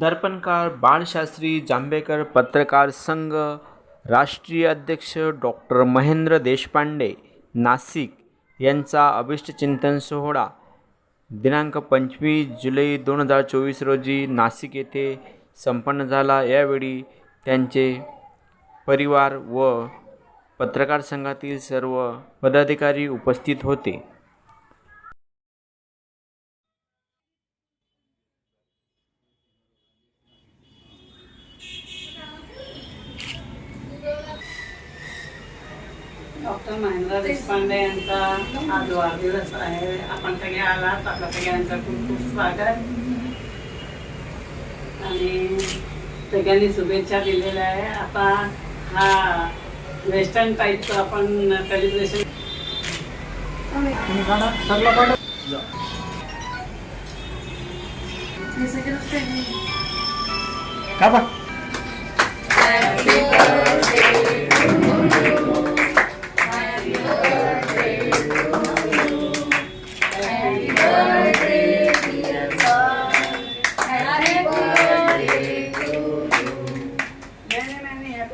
दर्पणकार बाळशास्त्री जांभेकर पत्रकार संघ राष्ट्रीय अध्यक्ष डॉक्टर महेंद्र देशपांडे नाशिक यांचा अभिष्टचिंतन सोहळा. दिनांक पंचवीस जुलै दोन हजार चोवीस रोजी नाशिक येथे संपन्न झाला. यावेळी त्यांचे परिवार व पत्रकार संघातील सर्व पदाधिकारी उपस्थित होते. डॉक्टर महेंद्र देशपांडे यांचा आज वाढदिवस आहे. आपण सगळे आलात. आपल्या सगळ्यांचं खूप खूप स्वागत. आणि सगळ्यांनी शुभेच्छा दिलेल्या आहे. आता हा वेस्टर्न टाईपचं आपण celebration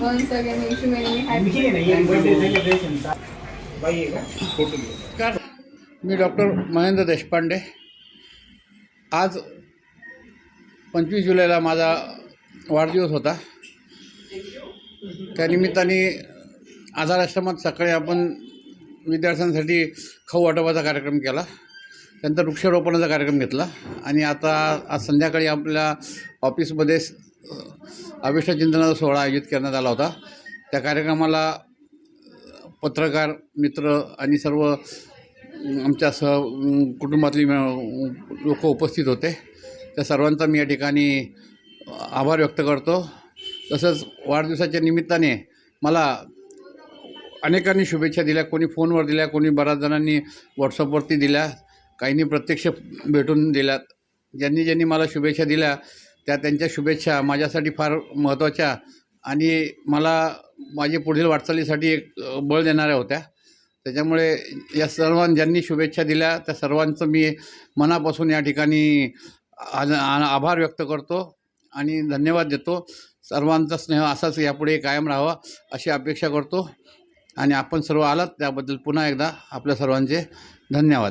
Once again, wish you many happy मी डॉक्टर महेंद्र देशपांडे. आज पंचवीस जुलैला माझा वाढदिवस होता. त्यानिमित्ताने आधार आश्रमात सकाळी आपण विद्यार्थ्यांसाठी खाऊ वाटपाचा कार्यक्रम केला. त्यानंतर वृक्षारोपणाचा कार्यक्रम घेतला. आणि आता आज संध्याकाळी आपल्या ऑफिसमध्ये अविष्टचिंतनाचा सोहळा आयोजित करण्यात आला होता. त्या कार्यक्रमाला पत्रकार मित्र आणि सर्व आमच्या सह कुटुंबातली लोक उपस्थित होते. त्या सर्वांचा मी या ठिकाणी आभार व्यक्त करतो. तसंच वाढदिवसाच्या निमित्ताने मला अनेकांनी शुभेच्छा दिल्या. कोणी फोनवर दिल्या कोणी बऱ्याच जणांनी व्हॉट्सअपवरती दिल्या. काहींनी प्रत्यक्ष भेटून दिल्यात ज्यांनी ज्यांनी मला शुभेच्छा दिल्या त्या त्यांच्या शुभेच्छा माझ्यासाठी फार महत्त्वाच्या आणि मला माझी पुढील वाटचालीसाठी एक बळ देणाऱ्या होत्या. त्याच्यामुळे या सर्वां ज्यांनी शुभेच्छा दिल्या त्या सर्वांचं मी मनापासून या ठिकाणी आ- आभार व्यक्त करतो आणि धन्यवाद देतो. सर्वांचा स्नेह असाच यापुढे कायम राहावा अशी अपेक्षा करतो. आणि आपण सर्व आलात त्याबद्दल पुन्हा एकदा आपल्या सर्वांचे धन्यवाद.